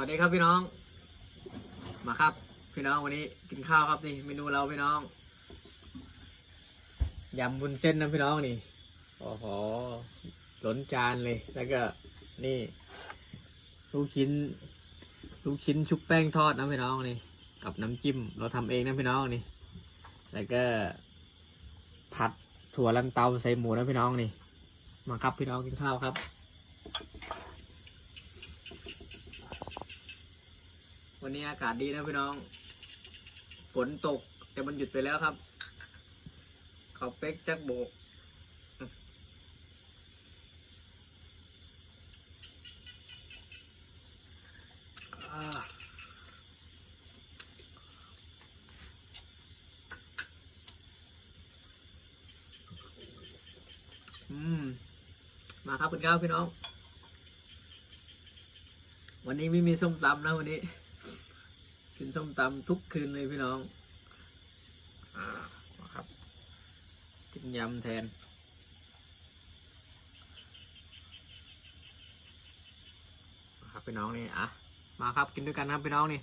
วัสดีครับพี่น้อง มาครับ พี่น้องวันนี้กินข้าวครับนี่เมนูเราพี่น้องยำบุญเส้นนะพี่น้องนี่โอ้โหล้นจานเลย แล้วก็นี่ลูกชิ้นลูกชิ้นชุบแป้งทอดนะพี่น้องนี่ กับน้ำจิ้ม เราทำเองนะพี่น้องนี่ แล้วก็ ผัดถั่วลันเตาใส่หมูนะพี่น้องนี่ มาครับพี่น้องกินข้าวครับ วันนี้อากาศดีนะพี่น้อง ฝนตกแต่มันหยุดไปแล้วครับเขาเป๊กจักโบกอ่าอืม มาครับคุณก้าวพี่น้อง วันนี้ไม่มีส้มตำนะวันนี้ กินส้มตำทุกคืนเลยพี่น้องอ่ามาครับกินยำแทน ครับพี่น้องนี่อะมาครับกินด้วยกันนะครับพี่น้องนี่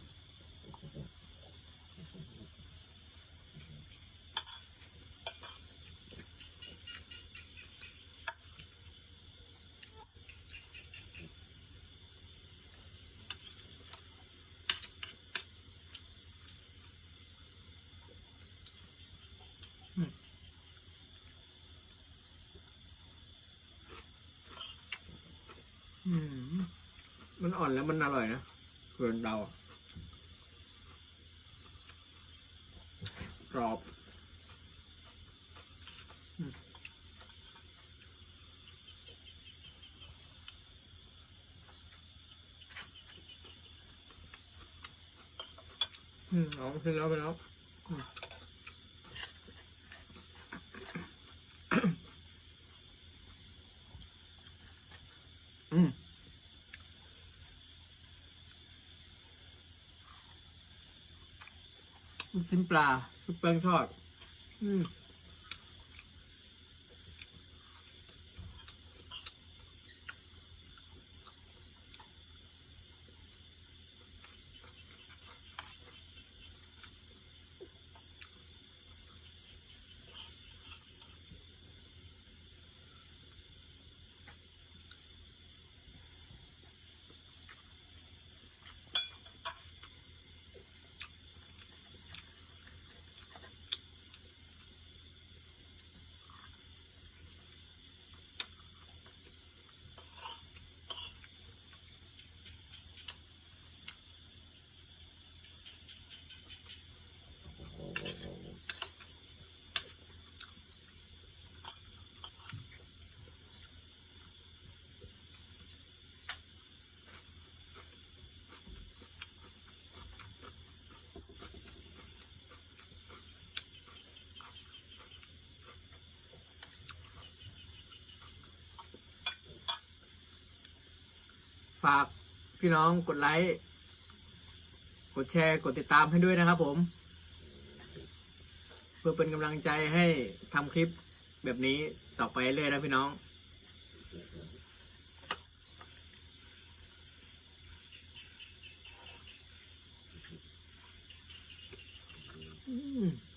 มันอ่อนแล้วมันอร่อยนะเกินเดากรอบอืมอืมเอาขึ้นแล้วไปแล้ว อืมอืมลูกชิ้นปลาซุปแป้งทอด อืม ฝากพี่น้องกดไลค์ กดแชร์ กดติดตามให้ด้วยนะครับผม เพื่อเป็นกำลังใจให้ทำคลิปแบบนี้ต่อไปเรื่อยนะพี่น้องอืม